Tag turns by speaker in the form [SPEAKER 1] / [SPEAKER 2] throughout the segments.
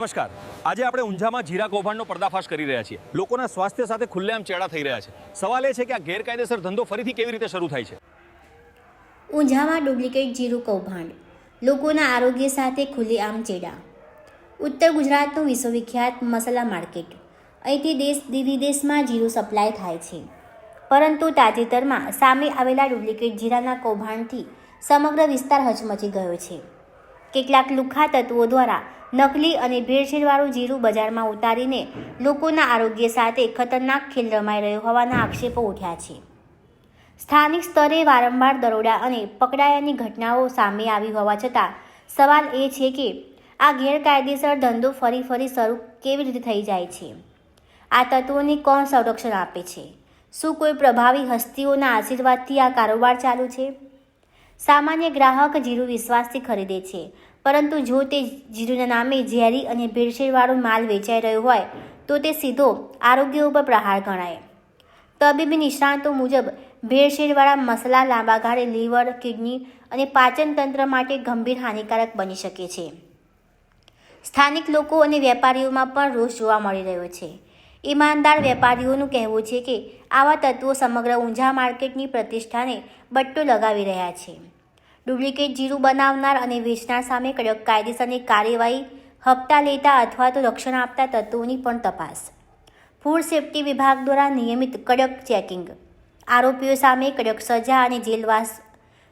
[SPEAKER 1] નમસ્કાર. આજે આપણે ઊંઝામાં જીરા કૌભાંડનો પર્દાફાશ કરી રહ્યા છીએ. લોકોના સ્વાસ્થ્ય સાથે ખુલ્લેઆમ ચેડા થઈ રહ્યા છે. સવાલ એ છે કે આ ગેરકાયદેસર ધંધો ફરીથી કેવી રીતે શરૂ થાય છે?
[SPEAKER 2] ઊંઝામાં ડુપ્લિકેટ જીરું કૌભાંડ. લોકોના આરોગ્ય સાથે ખુલ્લેઆમ ચેડા. ઉત્તર ગુજરાતનું વિશ્વવિખ્યાત મસાલા માર્કેટ. અહીંથી દેશ વિદેશમાં જીરું સપ્લાય થાય છે. પરંતુ તાજેતરમાં સામે આવેલા ડુપ્લિકેટ જીરાના કૌભાંડથી સમગ્ર વિસ્તાર હચમચી ગયો છે. કેટલાક લુખા તત્વો દ્વારા નકલી અને ભેળસેળવાળું જીરું બજારમાં ઉતારીને લોકોના આરોગ્ય સાથે ખતરનાક ખેલ રમાઈ રહ્યો હોવાના આક્ષેપો ઉઠ્યા છે. સ્થાનિક સ્તરે વારંવાર દરોડા અને પકડાયાની ઘટનાઓ સામે આવી હોવા છતાં સવાલ એ છે કે આ ગેરકાયદેસર ધંધો ફરી ફરી શરૂ કેવી રીતે થઈ જાય છે? આ તત્વોને કોણ સંરક્ષણ આપે છે? શું કોઈ પ્રભાવી હસ્તીઓના આશીર્વાદથી આ કારોબાર ચાલુ છે? સામાન્ય ગ્રાહક જીરું વિશ્વાસથી ખરીદે છે. પરંતુ જો તે જીરુના નામે ઝેરી અને ભેળસેળવાળો માલ વેચાઈ રહ્યો હોય, તો તે સીધો આરોગ્ય ઉપર પ્રહાર ગણાય. તબીબી નિષ્ણાંતો મુજબ, ભેળસેળવાળા મસાલા લાંબા ગાળે લીવર, કિડની અને પાચન તંત્ર માટે ગંભીર હાનિકારક બની શકે છે. સ્થાનિક લોકો અને વેપારીઓમાં પણ રોષ જોવા મળી રહ્યો છે. ઈમાનદાર વેપારીઓનું કહેવું છે કે, આવા તત્વો સમગ્ર ઊંઝા માર્કેટની પ્રતિષ્ઠાને બટ્ટો લગાવી રહ્યા છે. ડુપ્લિકેટ જીરું બનાવનાર અને વેચનાર સામે કડક કાયદેસરની કાર્યવાહી હપ્તા લેતા અથવા તો રક્ષણ આપતા તત્વોની પણ તપાસ. ફૂડ સેફ્ટી વિભાગ દ્વારા નિયમિત કડક ચેકિંગ. આરોપીઓ સામે કડક સજા અને જેલવાસ.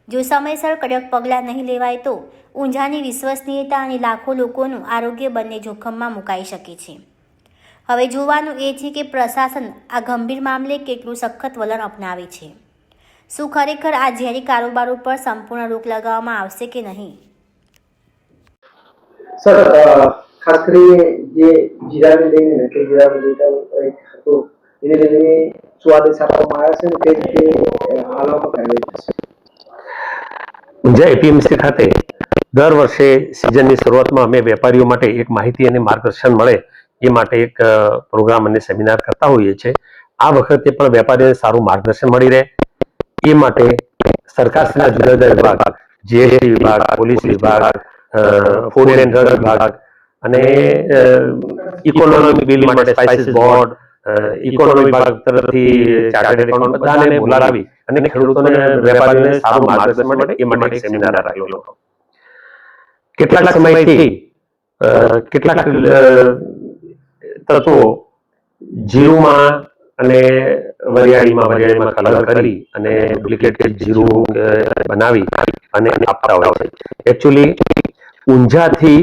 [SPEAKER 2] જો સમયસર કડક પગલાં નહીં લેવાય તો ઊંઝાની વિશ્વસનીયતા અને લાખો લોકોનું આરોગ્ય બંને જોખમમાં મુકાઈ શકે છે. હવે જોવાનું એ છે કે પ્રશાસન આ ગંભીર મામલે કેટલું સખત વલણ અપનાવે છે. શું ખરેખર આ ઝેરી કારોબાર ઉપર સંપૂર્ણ રોક લગાવવામાં આવશે કે નહીં?
[SPEAKER 3] સર ખાસ કરીને જે જીરાને લઈને નકલી જીરાનો હતો એને લઈને શું આદેશ આપવામાં આવ્યા છે ને તે રીતે હાલવામાં કાર્યવાહી થશે
[SPEAKER 4] ઊંઝા એપીએમસી ખાતે દર વર્ષે સિઝનની શરૂઆતમાં અમે વેપારીઓ માટે એક માહિતી અને માર્ગદર્શન મળે એ માટે એક પ્રોગ્રામ અને સેમિનાર કરતા હોઈએ છીએ. આ વખતે પણ વેપારીઓને સારું માર્ગદર્શન મળી રહે. એ માટે સરકારશ્રીના જુદા જુદા વિભાગ જીએસટી વિભાગ, પોલીસ વિભાગ ફૂડ એન્ડ ડ્રગ વિભાગ અને ઇકોનોમી બિલ માટે સ્પાઇસીસ બોર્ડ ઇકોનોમી વિભાગ તરફથી ચાર્ટર્ડ એકાઉન્ટ બધાને બોલાવી અને ખેડૂતોને વેપારીઓને સારું માર્ગદર્શન મળે એ માટે સેમિનાર રાખેલો કેટલાક સમયથી કેટલાક તત્વો જીવમાં અને વરિયાળીમાં વરિયાળીમાં કલર કરી અને ડુપ્લિકેટ જીરું બનાવી અને આપતા હોય છે. એકચ્યુઅલી ઊંઝાથી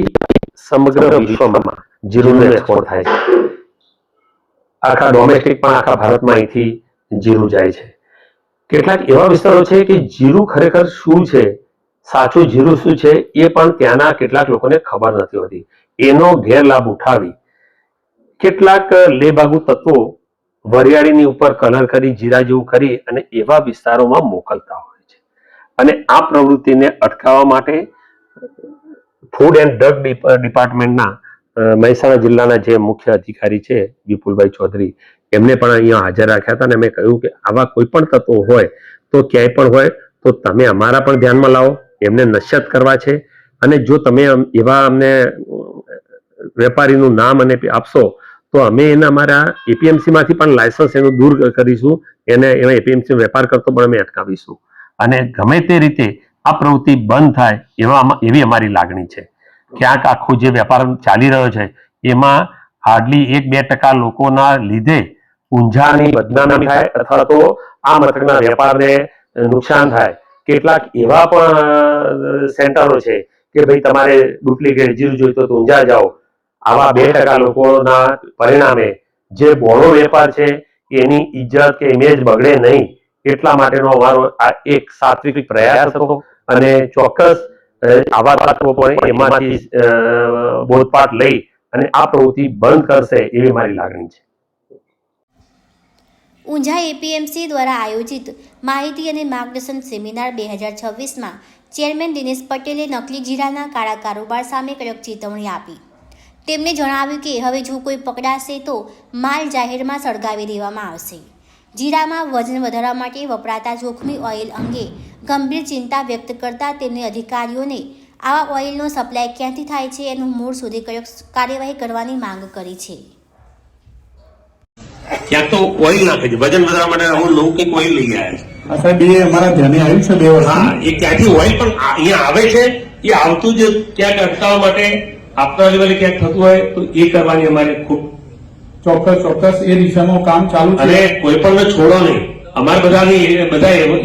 [SPEAKER 4] સમગ્ર વિશ્વમાં જીરુનું એક્સપોર્ટ થાય છે. આખા ડોમેસ્ટિક પણ આખા ભારતમાં અહીંથી જીરું જાય છે. કેટલાક એવા વિસ્તારો છે કે જીરું ખરેખર શું છે, સાચું જીરું શું છે, એ પણ ત્યાંના કેટલાક લોકોને ખબર નથી હોતી. એનો ગેરલાભ ઉઠાવી કેટલાક લેભાગુ તત્વો વરિયાળીની ઉપર કલર કરી, જીરા જેવું કરી અને એવા વિસ્તારોમાં મોકલતા હોય છે. અને આ પ્રવૃત્તિને અટકાવવા માટે ફૂડ એન્ડ ડ્રગ ડિપાર્ટમેન્ટના મહેસાણા જિલ્લાના જે મુખ્ય અધિકારી છે, વિપુલભાઈ ચૌધરી, એમને પણ અહીંયા હાજર રાખ્યા હતા અને મેં કહ્યું કે આવા કોઈ પણ તત્વો હોય તો ક્યાંય પણ હોય તો તમે અમારા પણ ધ્યાનમાં લાવો, એમને નશ્યત કરવા છે. અને જો તમે એવા અમને વેપારીનું નામ અને આપશો તો અમે એના અમારા એપીએમસીમાંથી પણ લાયસન્સ એનું દૂર કરીશું. એને એમાં એપીએમસી વેપાર કરતો પણ અમે અટકાવીશું. અને ગમે તે રીતે આ પ્રવૃત્તિ બંધ થાય એવા એવી અમારી લાગણી છે. ક્યાંક આખો જે વેપાર ચાલી રહ્યો છે, એમાં હાર્ડલી એક બે ટકા લોકોના લીધે ઊંઝાની બદનામી થાય અથવા તો આ મથકના વેપારને નુકસાન થાય. કેટલાક એવા પણ સેન્ટરો છે કે ભાઈ તમારે ડુપ્લિકેટ જીરું જોઈતો તો ઊંઝા જાઓ. આવા બે ટકા લોકોના પરિણામે જે બોળો વેપાર છે એની ઇજ્જત કે ઇમેજ બગડે નહીં, એટલા માટેનો અમારો આ એક સાત્વિક પ્રયાસ હતો. અને ચોક્કસ આવા તત્વો પણ એમાંથી બોધપાઠ લઈ અને આ પ્રવૃત્તિ બંધ કરશે એવી મારી લાગણી છે.
[SPEAKER 2] ઊંઝા એપીએમસી દ્વારા આયોજિત માહિતી અને માર્ગદર્શન સેમિનાર બે હજાર છવ્વીસમાં ચેરમેન દિનેશ પટેલે નકલી જીરાના કાળા કારોબાર સામે કડક ચેતવણી આપી. તેમણે જણાવ્યું કે હવે જો કોઈ પકડાશે તો માલ જાહેરમાં સળગાવી દેવામાં આવશે. જીરામાં વજન વધારવા માટે વપરાતા જોખમી ઓઇલ અંગે ગંભીર ચિંતા વ્યક્ત કરતા તેમણે અધિકારીઓને આવા ઓઇલનો સપ્લાય ક્યાંથી થાય છે એનું મૂળ સુધી કડક કાર્યવાહી કરવાની માંગ કરી છે.
[SPEAKER 5] ક્યાંક તો ઓઇલ નાખે છે વજન વધારવા માટે અમુક લોકો કંઈક ઓઇલ લઈ ગયા છે?
[SPEAKER 6] આ સાહેબ એ અમારા ધ્યાને આવ્યું છે બે વર્ષ
[SPEAKER 5] હા એ ક્યાંથી ઓઇલ પણ અહીંયા આવે છે? એ આવતું જ ક્યાંક અટકાવવા માટે આપણા લેવલે ક્યાંક થતું હોય તો એ કરવાની અમારે ખૂબ
[SPEAKER 6] ચોક્કસ ચોક્કસ એ દિશામાં કામ ચાલુ
[SPEAKER 5] અને કોઈ પણ છોડો નહીં. અમારે બધાની બધા એવ-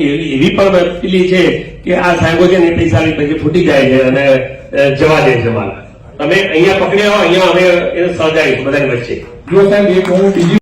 [SPEAKER 5] પણ પેલી છે કે આ સાહેબો છે ને પૈસા પછી ફૂટી જાય છે અને જવા દે જવા તમે અહીંયા પકડ્યા હોય અહીંયા અમે એને સર્જાઈશું બધાની વચ્ચે.
[SPEAKER 6] જો સાહેબ એક હું બીજી